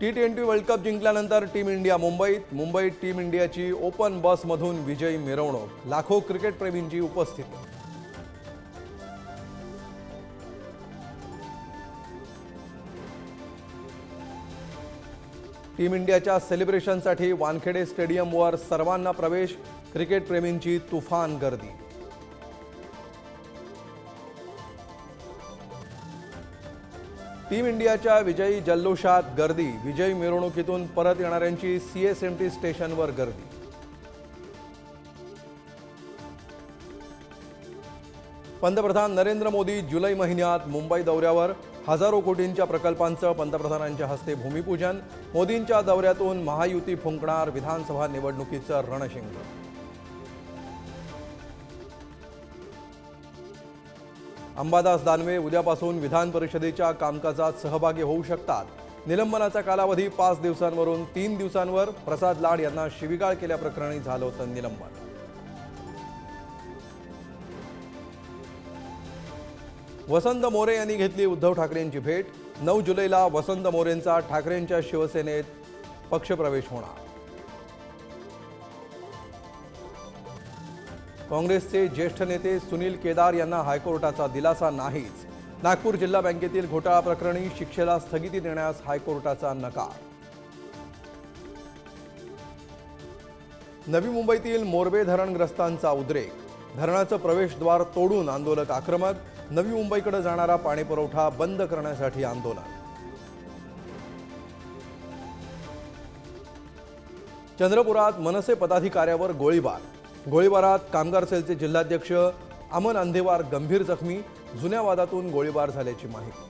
T twenty world cup जिंकल्यानंतर team India मुंबईत मुंबईत टीम इंडियाची ओपन बसमधून विजयी मिरवणूक लाखो क्रिकेटप्रेमींची उपस्थिती. टीम इंडियाच्या सेलिब्रेशनसाठी वानखेडे स्टेडियमवर सर्वांना प्रवेश क्रिकेटप्रेमींची तुफान गर्दी. टीम इंडियाच्या विजयी जल्लोषात गर्दी. विजयी मिरवणुकीतून परत येणाऱ्यांची सीएसएमटी स्टेशनवर गर्दी. पंतप्रधान नरेंद्र मोदी जुलै महिन्यात मुंबई दौऱ्यावर. हजारो कोटींच्या प्रकल्पांचं पंतप्रधानांच्या हस्ते भूमिपूजन. मोदींच्या दौऱ्यातून महायुती फुंकणार विधानसभा निवडणुकीचं रणशिंग. अंबादास दानवे उद्यापासून विधान परिषदेच्या कामकाजात सहभागी होऊ शकतात. निलंबनाचा कालावधी पाच दिवसांवरून तीन दिवसांवर प्रसाद लाड यांना शिविगाळ केल्याप्रकरणी झालं होतं निलंबन. वसंत मोरे यांनी घेतली उद्धव ठाकरेंची भेट. नऊ जुलैला वसंत मोरेंचा ठाकरेंच्या शिवसेनेत पक्षप्रवेश होणार. काँग्रेसचे ज्येष्ठ नेते सुनील केदार यांना हायकोर्टाचा दिलासा नाहीच. नागपूर जिल्हा बँकेतील घोटाळा प्रकरणी शिक्षेला स्थगिती देण्यास हायकोर्टाचा नकार. नवी मुंबईतील मोरबे धरणग्रस्तांचा उद्रेक. धरणाचं प्रवेशद्वार तोडून आंदोलक आक्रमक. नवी मुंबईकडे जाणारा पाणीपुरवठा बंद करण्यासाठी आंदोलन. चंद्रपुरात मनसे पदाधिकाऱ्यावर गोळीबार. गोळीबारात कामगार सेलचे जिल्हाध्यक्ष अमन अंधेवार गंभीर जखमी जुन्या वादातून गोळीबार झाल्याची माहिती.